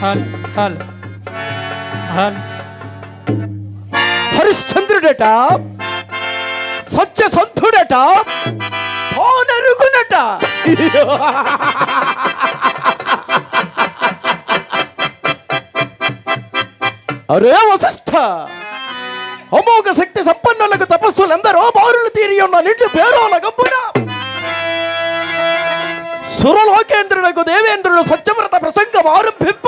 హల్ హల్ హల్ హరిశ్చంద్రుడట సత్యసంధుడట తానరుగునట అరే వశిష్ఠ! అమోఘ శక్తి సంపన్నులకు తపస్సులందరూ బారులు తీరి ఉన్న నిండు పేరోల గంపున! సురలోకేంద్రులకు దేవేంద్రుడు సత్యవ్రత ప్రసంగం ఆరంభింప!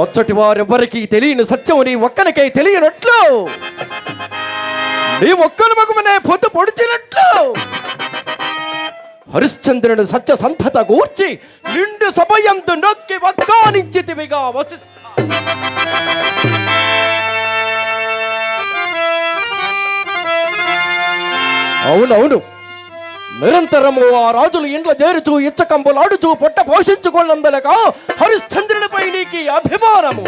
అచ్చటి వారెవ్వరికి తెలియని సత్యము నీ ఒక్కనికై తెలియనట్లు! నీ ఒక్కని మగమనే పొద్దు పొడిచినట్లు! హరిశ్చంద్రుడు సత్య సంతత గూర్చి నిండు సభయందు నొక్కి వక్కానించితివిగా వశిష్ఠ అవునవును. నిరంతరము ఆ రాజులు ఇండ్ల చేరుచు ఇచ్చకంబులాడుచు పొట్ట పోషించుకున్నందులక హరిశ్చంద్రునిపై నీకు అభిమానము.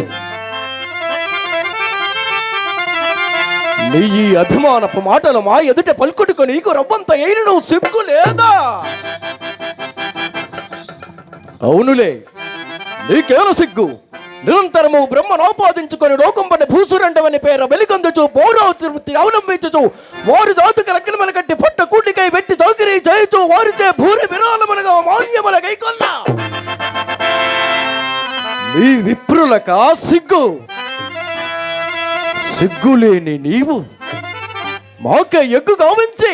నీ ఈ అభిమానపు మాటలు మా ఎదుట పలుకుడుకు నీకు రవ్వంత అయినను సిగ్గు లేదా? అవునులే నీకేల సిగ్గు? నిరంతరము బ్రహ్మను ఆపాదించుకొని లోకంపని భూసురండవని పేర వెలిగొందుచు పౌరవ తిరుపతి అవలంబించుచు వారి జాతుక లగ్నమల కట్టి పొట్ట కూటికై పెట్టి చౌకరీ చేయుచు వారిచే భూరి విరాళములుగా మాన్యముల గైకొన్నా నీ విప్రులక సిగ్గు? సిగ్గులేని నీవు. మాకే ఎగ్గు గావించి.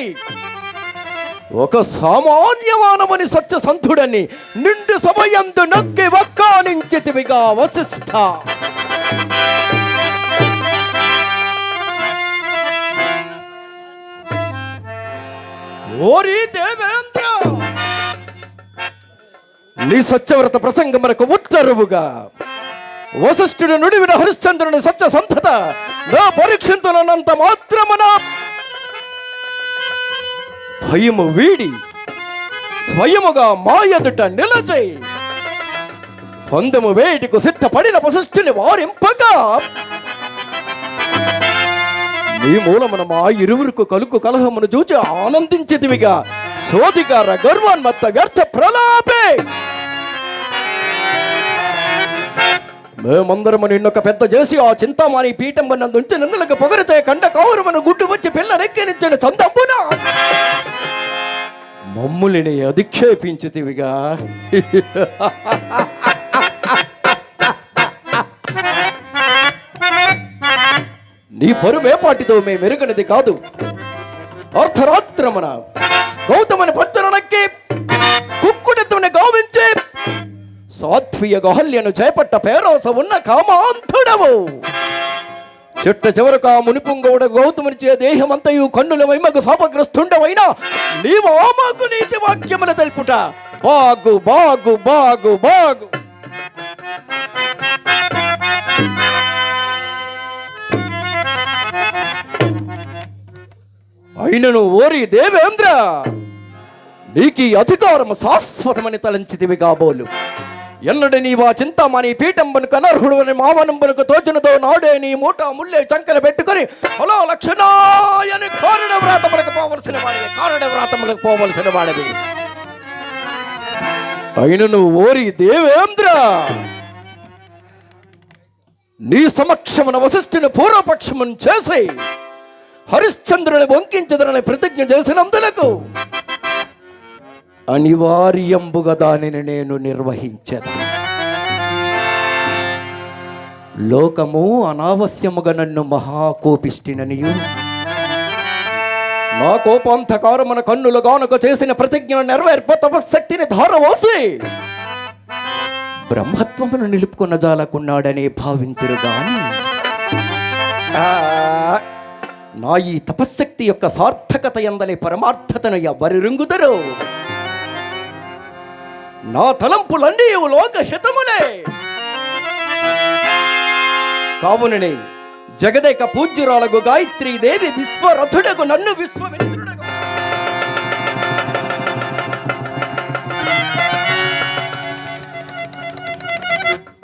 ఒక సామాన్యమానమని సత్యసంధుడని నిండు సమయందు నొక్కి వక్కానించితివిగా వశిష్ఠ ఓరి దేవేంద్ర! నీ సత్యవ్రత ప్రసంగమునకు ఉత్తరువుగా. వశిష్ఠుడు నుడివిన హరిశ్చంద్రుని సత్య సంతత నా పరీక్షింతులన్నంత మాత్రమున భయము వీడి స్వయముగా మా ఎదుట నిలచై పొందము వేటికు సిద్ధపడిన వశిష్ఠుని వారింపగా నీ మూలమున మా ఇరువురుకు కలుకు కలహమును చూచి ఆనందించితివిగా. శోధికార గర్వాన్మత్త వ్యర్థ ప్రలాపే. మేమందరము నిన్నొక పెద్ద చేసి ఆ చింతామణి పీఠం నందుంచి నిందులకు పొగరితే కండ కౌరమను గుడ్డు వచ్చి పిల్లనెక్కినిచ్చిన చందమ్మున మమ్ములిని అధిక్షేపించితివిగా. నీ పరుమేపాటితో మేము ఎరుగనిది కాదు. అర్ధరాత్రమున గౌతమని పచ్చ సాత్వియ గహల్యను చేపట్ట పేరోస ఉన్న కామాంతుడవు చెట్ట చివరకు ఆ మునిపుంగౌడ గౌతమునిచే దేహమంతయు కన్నుల వైమకు శాపగ్రస్తుండవైనా నీవు ఆమాకు నీతి వాక్యముల తెలుపుట. బాగు బాగు బాగు బాగు. అయినను ఓరి దేవేంద్ర నీకు అధికారము శాశ్వతమని తలంచితివి కాబోలు. ఎన్నడు నీవా చింతమని పీఠంబను కనర్హుడు అని మామనంబునకు తోచినతో నాడే నీ మూట ముల్లే చంకన పెట్టుకొని హలో లక్షణాయని కారణ వ్రాతములకు పోవలసిన వాడివి కారణ వ్రాతములకు పోవలసిన వాడివి. నువ్వు ఓరి దేవేంద్ర! నీ సమక్షమున వశిష్ఠుని పూర్వపక్షమును చేసి హరిశ్చంద్రుని వంకించదరని ప్రతిజ్ఞ చేసినందులకు అనివార్యంబుగా దానిని నేను నిర్వహించదా లోకము అనావశ్యముగా నన్ను మహాకోపిష్టిననియు. నా కోపాంతకారమున కన్నులు గానుక చేసిన ప్రతిజ్ఞను నెరవేర్ప తపశక్తిని ధారవోసి. బ్రహ్మత్వమును నిలుపుకున్న జాలకున్నాడని భావింతురు గాని. ఆ, నా ఈ తపశ్శక్తి యొక్క సార్థకత ఎందని పరమార్థతను ఎవరు రుంగుదరు? నా తలంపులన్నీ లోక హితములే కావుననే జగదేక పూజ్యురాలకు గాయత్రీ దేవి విశ్వరథుడకు నన్ను విశ్వమిత్రుడకు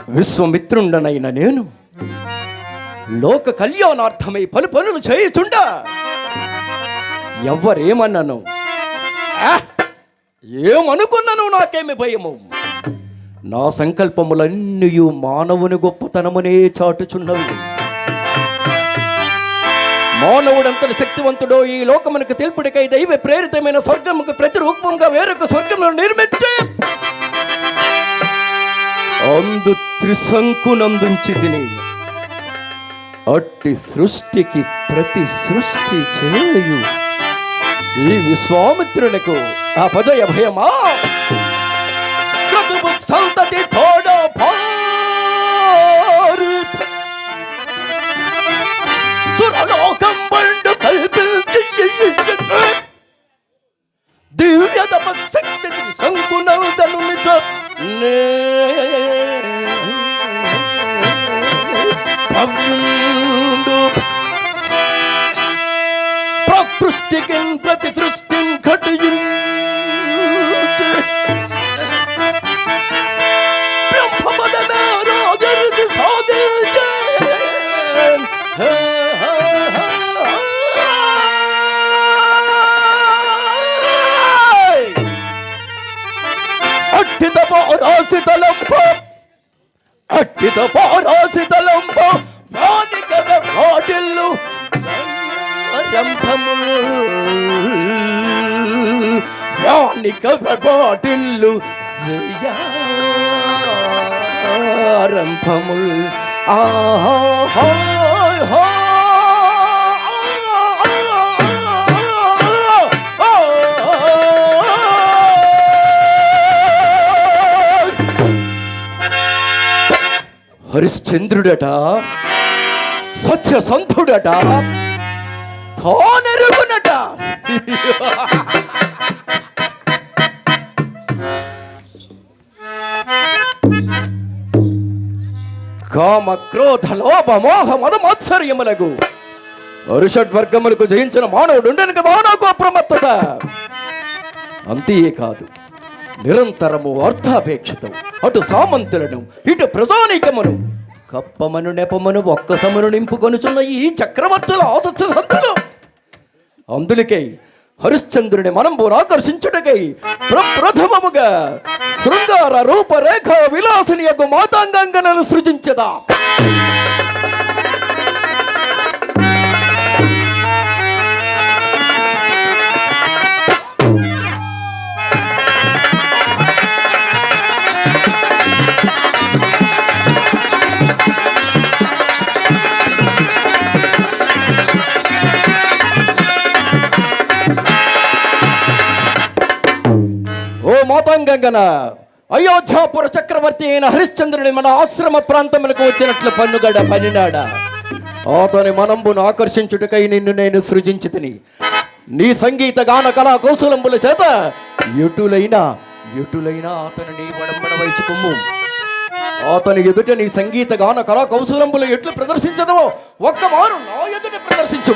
విశ్వమిత్రుండనైన నేను లోక కళ్యాణార్థమై పలు పనులు చేయుచుండా. ఎవ్వరేమన్నాను? ఆ! ఏమనుకున్నాను నాకేమి భయము నా సంకల్పములన్నీ మానవుని గొప్పతనమునే చాటుచున్నవి మానవుడంతటి శక్తివంతుడో ఈ లోకమునకు తెలుపుడికై దైవ ప్రేరితమైన స్వర్గముకు ప్రతిరూపంగా వేరొక స్వర్గమును నిర్మించే అందు త్రిశంకునందుంచి తిని అట్టి సృష్టికి ప్రతి సృష్టి చేయు ఈ విశ్వామిత్రునికి అపజయ భయమా క్రతువు సంతతి తోడ సురలోకం బండు కల్పించి. దివ్య తపశక్తి శంకునౌదను నిచ భవ్యుండు ప్రసృష్టికిన్ ప్రతి సృష్టిన్ ఘటియుంచు అట్టిత పారాసి తలంప మానిక వాటిల్లు రంభములు మానిక వాటిల్లు జయారంభముల్ ఆహా హరిశ్చంద్రుడట సత్యసంధుడట తానెరుగునట. కామ క్రోధ లోభ మోహ మద మాత్సర్యములకు అరుషడ్వర్గములకు జయించిన మానవుడు ఉండను కదా నాకు అప్రమత్తత. అంతే కాదు. నిరంతరము అర్థాపేక్షితం అటు సామంతులను ఇటు ప్రజానీకమును. కప్పమను నెపమను ఒక్కసమును నింపుకొనుచున్న ఈ చక్రవర్తుల ఆసత్య సంతులు. అందులకై హరిశ్చంద్రుని మనంబు ఆకర్షించుటకై ప్రప్రథమముగా శృంగార రూపరేఖ విలాసిని యొక్క మాతాంగాంగనను సృజించదా. ఓ మాతాంగంగన అయోధ్యాపుర చక్రవర్తి అయిన హరిశ్చంద్రుని మన ఆశ్రమ ప్రాంతములకు వచ్చినట్లు పన్నుగడ పనినాడ? అతని మనంబును ఆకర్షించుటకై నిన్ను నేను సృజించి తిని నీ సంగీత గాన కళా కౌశలంబుల చేత ఎటులైనా ఎటులైనా అతనిని వడంబడ వైచుకుమ్ము. అతని ఎదుట నీ సంగీత గాన కళా కౌశలంబులు ఎట్లు ప్రదర్శించదవో ఒక్క మారు నా ఎదుట ప్రదర్శించు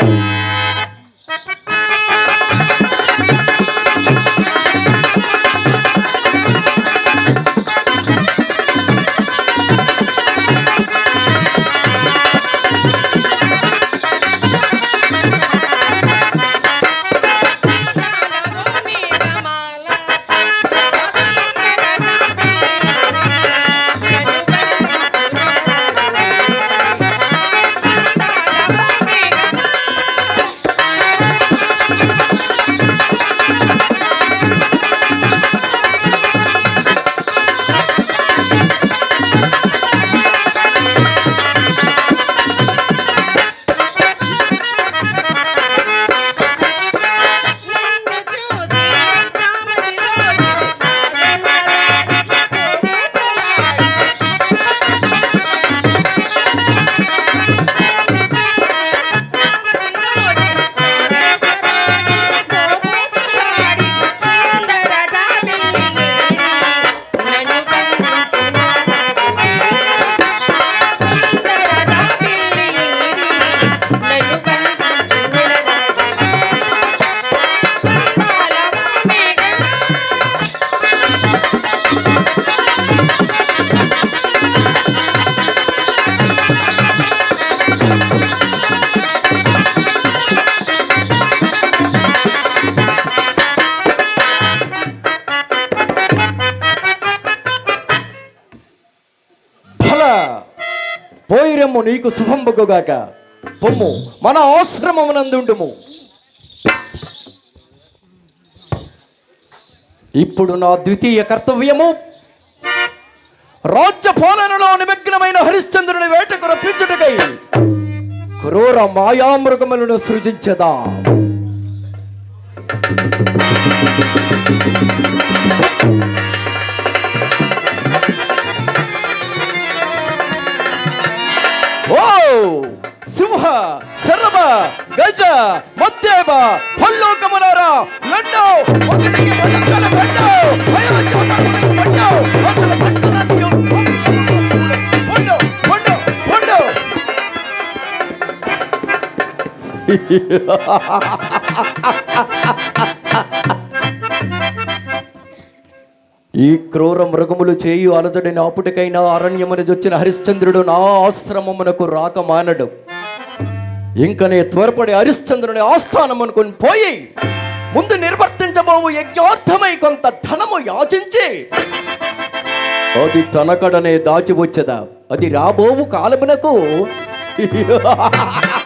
నీకు శుభంబగుగాక పొమ్ము మన ఆశ్రమమునందుండుము. ఇప్పుడు నా ద్వితీయ కర్తవ్యము రాజ్య పాలనలో నిమగ్నమైన హరిశ్చంద్రుని వేటకు రప్పించుటకై క్రూర మాయామృగములను సృజించదా. ಸಿಂಹ ಸರ್ವ ಗಜ ಮತ್ತೇಬ ಫಲ್ಲೋಕಮನಾರ ಲಂಡೋ ಒಗಟಿಗೆ ఈ క్రూర మృగములు చేయు అలజడి అప్పటికైనా అరణ్యమని వచ్చిన హరిశ్చంద్రుడు నా ఆశ్రమమునకు రాక మానడు. ఇంకనే త్వరపడి హరిశ్చంద్రుని ఆస్థానమునుకొని పోయి ముందు నిర్వర్తించబోవు యజ్ఞార్థమై కొంత ధనము యాచించి అది తనకడనే దాచి వచ్చదా అది రాబోవు కాలమునకు.